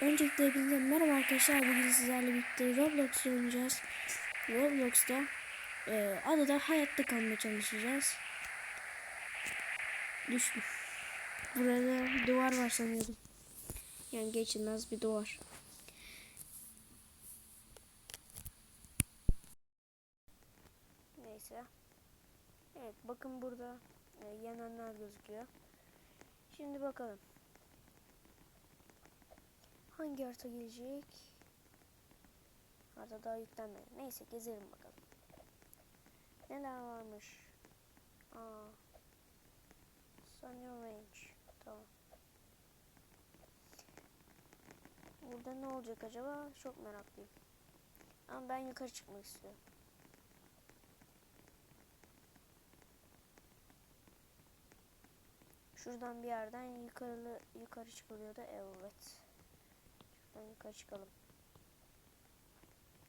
Öncelikle hepinize merhaba arkadaşlar. Bugün sizlerle birlikte Roblox oynayacağız. Roblox'ta e, adada hayatta kalmaya çalışacağız. Düştüm. Burada duvar var sanıyordum. Yani geçilmez bir duvar. Neyse. Evet bakın burada e, yananlar gözüküyor. Şimdi bakalım. Hangi harita gelecek? Harita daha yüklenmedi. Neyse gezelim bakalım. Neler varmış? Aa. Sunny Range. Tamam. Burada ne olacak acaba? Çok meraklıyım. Ama ben yukarı çıkmak istiyorum. Şuradan bir yerden yukarı yukarı çıkılıyordu. Evet. Yukarı çıkalım.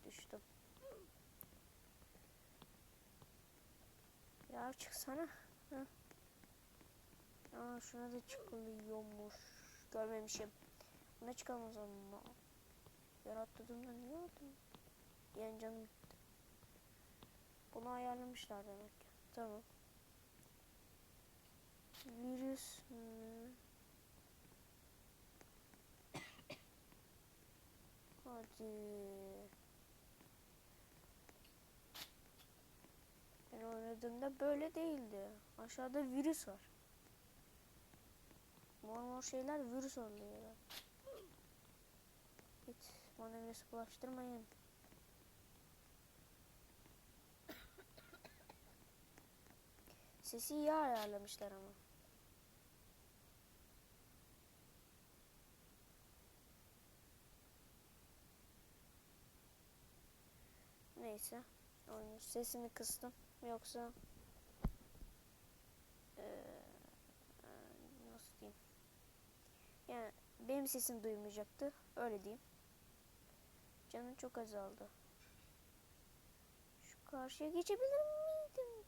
Düştüm. Ya çıksana. Heh. Aa şuna da çıkılıyormuş. Görmemişim. Buna çıkalım o zaman. Yaratladığımda niye oldu? Yani canım gitti. Bunu ayarlamışlar demek ki. Tamam. Virüs mü? Hadi. Ben oynadığımda böyle değildi. Aşağıda virüs var. Mor mor şeyler virüs oluyor. Hiç bana virüs bulaştırmayın. Sesi iyi ayarlamışlar ama. Neyse. Oyunun sesini kıstım. Yoksa eee, nasıl diyeyim? Yani benim sesim duymayacaktı. Öyle diyeyim. Canım çok azaldı. Şu karşıya geçebilir miydim?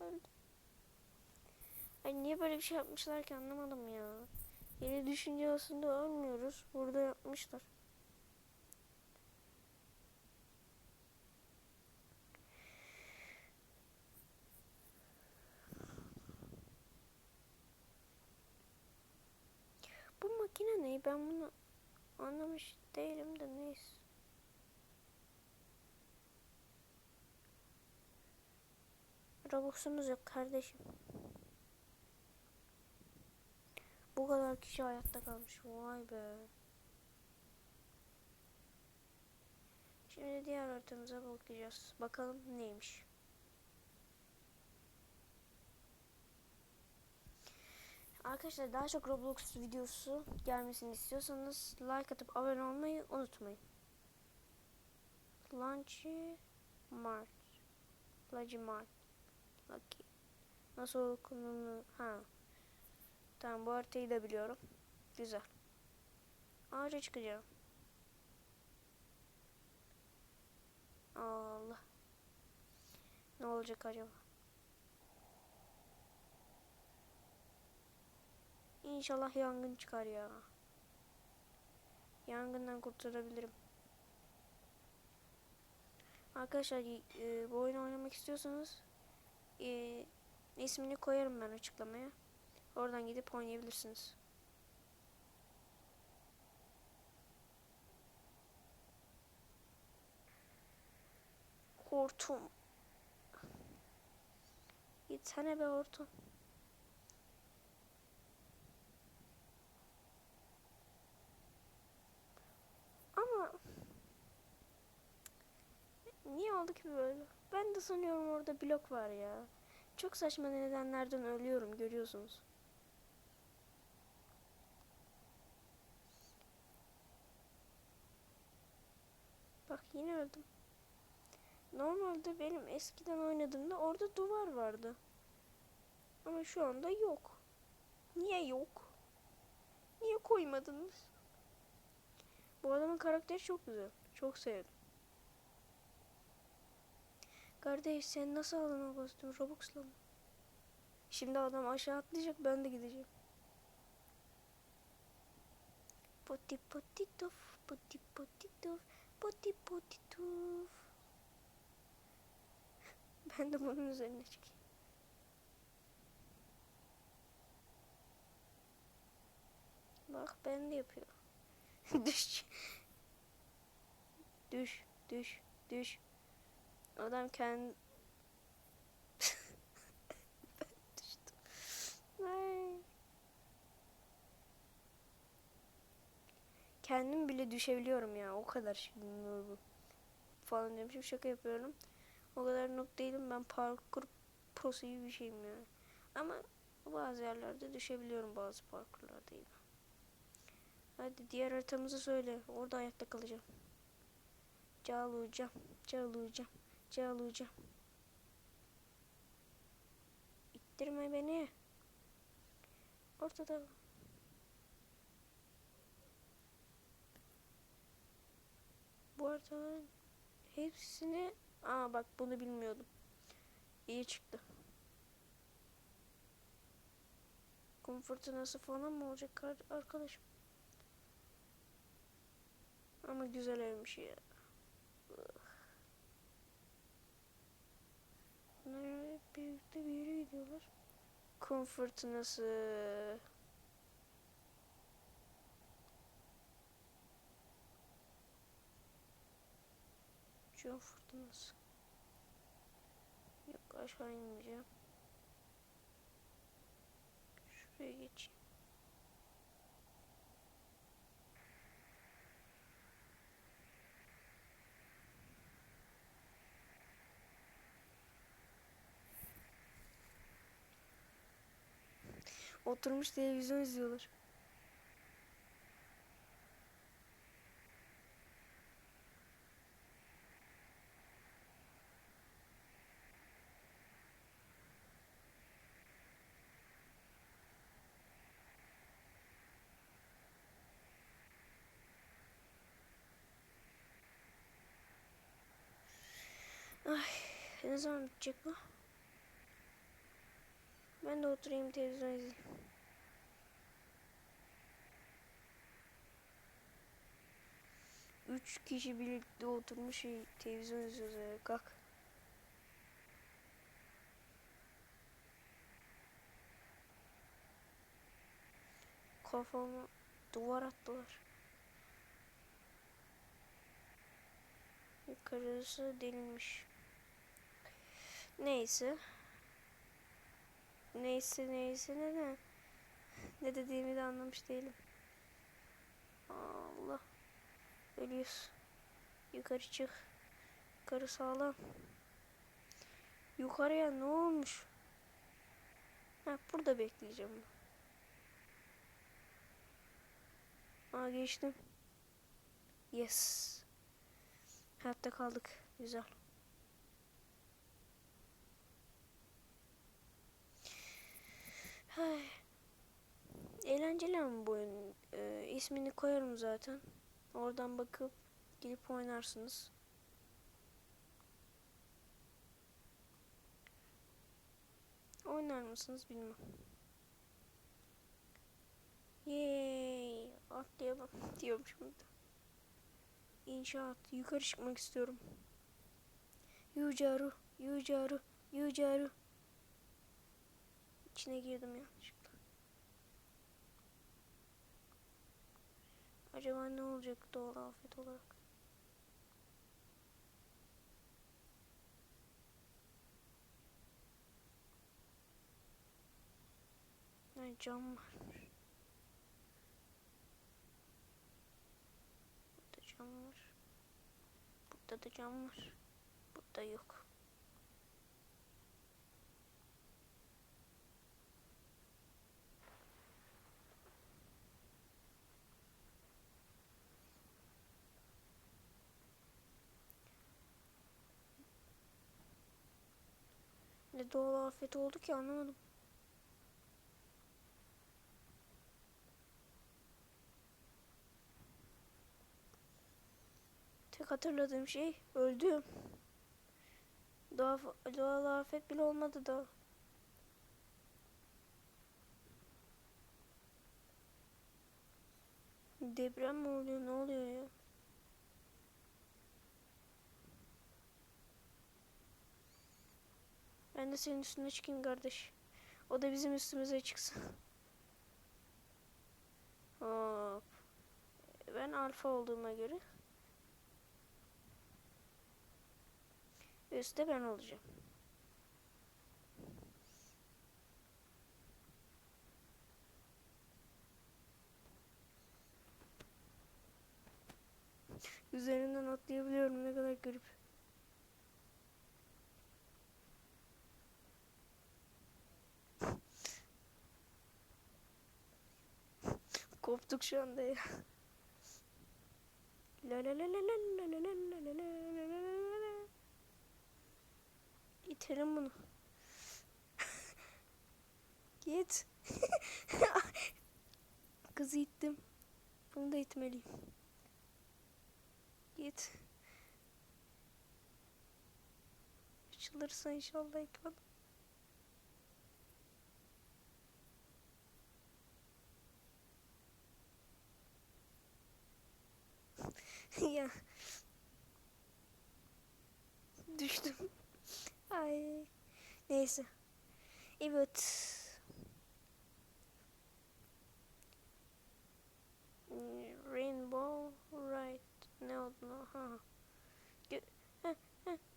Öldüm. Ay niye böyle bir şey yapmışlar ki anlamadım ya. Yeni düşünce aslında ölmüyoruz. Burada yapmışlar. Bu ne? Ben bunu anlamış değilim de neyse. Robux'umuz yok kardeşim. Bu kadar kişi hayatta kalmış. Vay be. Şimdi diğer haritamıza bakacağız. Bakalım neymiş. Arkadaşlar daha çok Roblox videosu gelmesini istiyorsanız like atıp abone olmayı unutmayın. Lunchy Mart. Lunchy Mart. Lucky. Nasıl okunduğunu... Ha. Tamam bu haritayı da biliyorum. Güzel. Ağaca çıkacağım. Allah. Ne olacak acaba? İnşallah yangın çıkar ya. Yangından kurtulabilirim. Arkadaşlar e, bu oyunu oynamak istiyorsanız e, ismini koyarım ben açıklamaya. Oradan gidip oynayabilirsiniz. Hortum. Gitsene be hortum. Ama niye oldu ki böyle? Ben de sanıyorum orada blok var ya. Çok saçma nedenlerden ölüyorum görüyorsunuz. Bak yine öldüm. Normalde benim eskiden oynadığımda orada duvar vardı. Ama şu anda yok. Niye yok? Niye koymadınız? Bu adamın karakteri çok güzel. Çok sevdim. Kardeş sen nasıl aldın o kostümü Robux'la mı? Şimdi adam aşağı atlayacak ben de gideceğim. Poti poti tof, poti poti tof, poti poti tof. Ben de bunun üzerine çıkayım. Bak ben de yapıyorum. düş. Düş, düş, düş. Adam kendi... Kendim bile düşebiliyorum ya. O kadar şimdi bu falan demişim. Şaka yapıyorum. O kadar noob değilim. Ben parkur prosu gibi bir şeyim yani. Ama bazı yerlerde düşebiliyorum. Bazı parkurlarda değil. Hadi diğer haritamızı söyle. Orada hayatta kalacağım. Calucam, calucam, calucam. İttirme beni. Ortada. Bu haritaların hepsini... Aa bak bunu bilmiyordum. İyi çıktı. Kum fırtınası falan mı olacak ar- arkadaşım? Ama güzel evmiş ya. Bunlar birlikte bir yere gidiyorlar. Kum fırtınası. Kum fırtınası. Yok aşağı inmeyeceğim. Şuraya geçeyim. Oturmuş televizyon izliyorlar. Ay, ne zaman bitecek bu? Ben de oturayım televizyon izleyeyim. Üç kişi birlikte oturmuş şey, televizyon izliyoruz ya. Kalk. Kafama duvar attılar. Yukarısı delinmiş. Neyse. Neyse neyse ne de ne dediğimi de anlamış değilim. Allah. Ölüyoruz. Yukarı çık. Yukarı sağlam. Yukarıya ne olmuş? Ha burada bekleyeceğim. Aa geçtim. Yes. Hayatta kaldık. Güzel. Eğlenceli ama bu oyun. Ee, ismini koyarım zaten. Oradan bakıp gidip oynarsınız. Oynar mısınız bilmem. Yay! Atlayalım diyorum şimdi. İnşaat. Yukarı çıkmak istiyorum. Yucaru, yucaru, yucaru. İçine girdim yanlışlıkla. Acaba ne olacak doğal afet olarak? Yani cam var. Burada cam var. Burada da cam var. Burada yok. Ne doğal afet oldu ki anlamadım. Tek hatırladığım şey öldüm. Doğal, doğal afet bile olmadı da. Deprem mi oluyor? Ne oluyor ya? Ben de senin üstüne çıkayım kardeş. O da bizim üstümüze çıksın. Hop. Ben alfa olduğuma göre üstte ben olacağım. Üzerinden atlayabiliyorum ne kadar garip. Koptuk şu anda ya. La la la la la la la la la la la. İtelim bunu. Git. Kızı ittim. Bunu da itmeliyim. Git. Açılırsa inşallah ekran. Ay. Neyse. Evet. Rainbow Right. Ne oldu? Ha.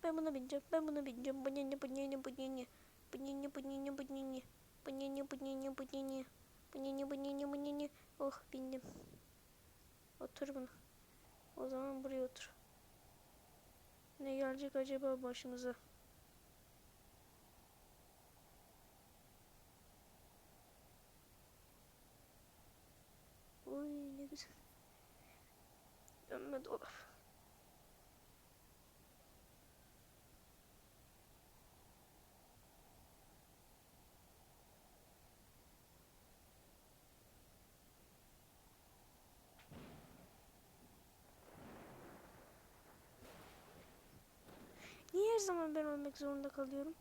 Ben buna bineceğim. Ben buna bineceğim. Bu ne ne bu ne ne bu ne ne. Bu ne ne bu ne ne bu ne ne. Bu ne ne bu ne ne bu ne ne. Bu ne ne bu ne ne bu ne ne. Oh bindim. Otur buna. O zaman buraya otur. Ne gelecek acaba başımıza? Dönme dolap. Niye her zaman ben ölmek zorunda kalıyorum?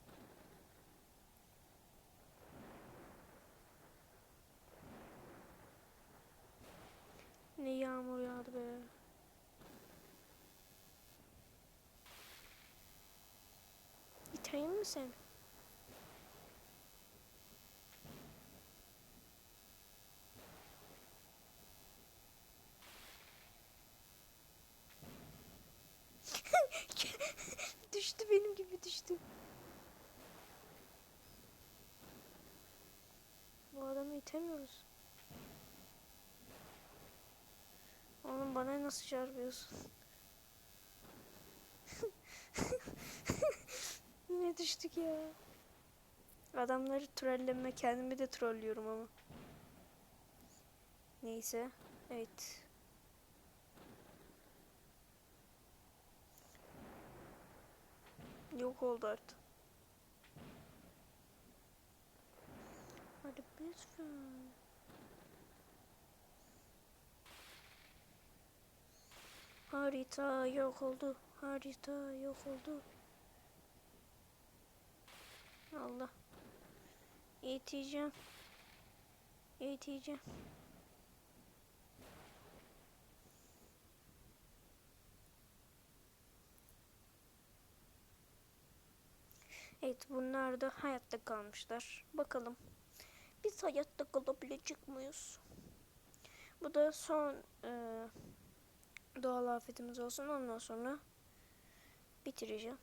Ne yağmur yağdı be. Mi seni? düştü benim gibi düştü. Bu adamı itemiyoruz. Oğlum bana nasıl çarpıyorsun? Yine düştük ya. Adamları trolleme kendimi de trollüyorum ama. Neyse. Evet. Yok oldu artık. Hadi lütfen. Harita yok oldu. Harita yok oldu. Allah. Eğiteceğim. Eğiteceğim. Evet bunlar da hayatta kalmışlar. Bakalım. Biz hayatta kalabilecek miyiz? Bu da son e, doğal afetimiz olsun. Ondan sonra bitireceğim.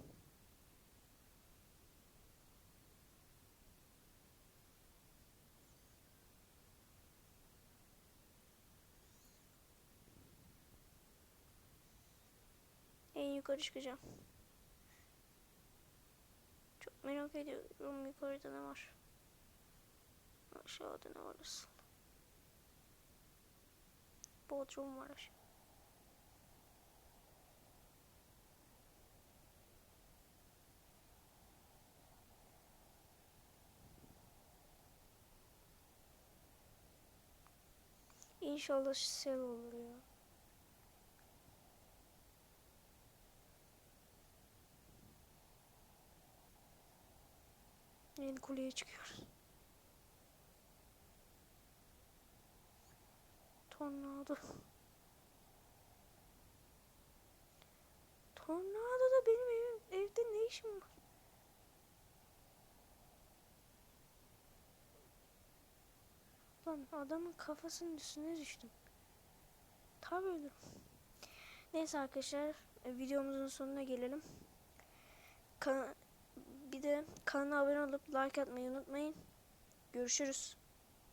Yukarı çıkacağım. Çok merak ediyorum yukarıda ne var. Aşağıda ne var asıl. Bodrum var aşağı. İnşallah sel olur ya. yeni kuleye çıkıyoruz. Tornado. Tornado da benim evim, evde ne işim var? Lan adamın kafasının üstüne düştüm. Tabi ölürüm. Neyse arkadaşlar e, videomuzun sonuna gelelim. Kan bir de kanala abone olup like atmayı unutmayın. Görüşürüz.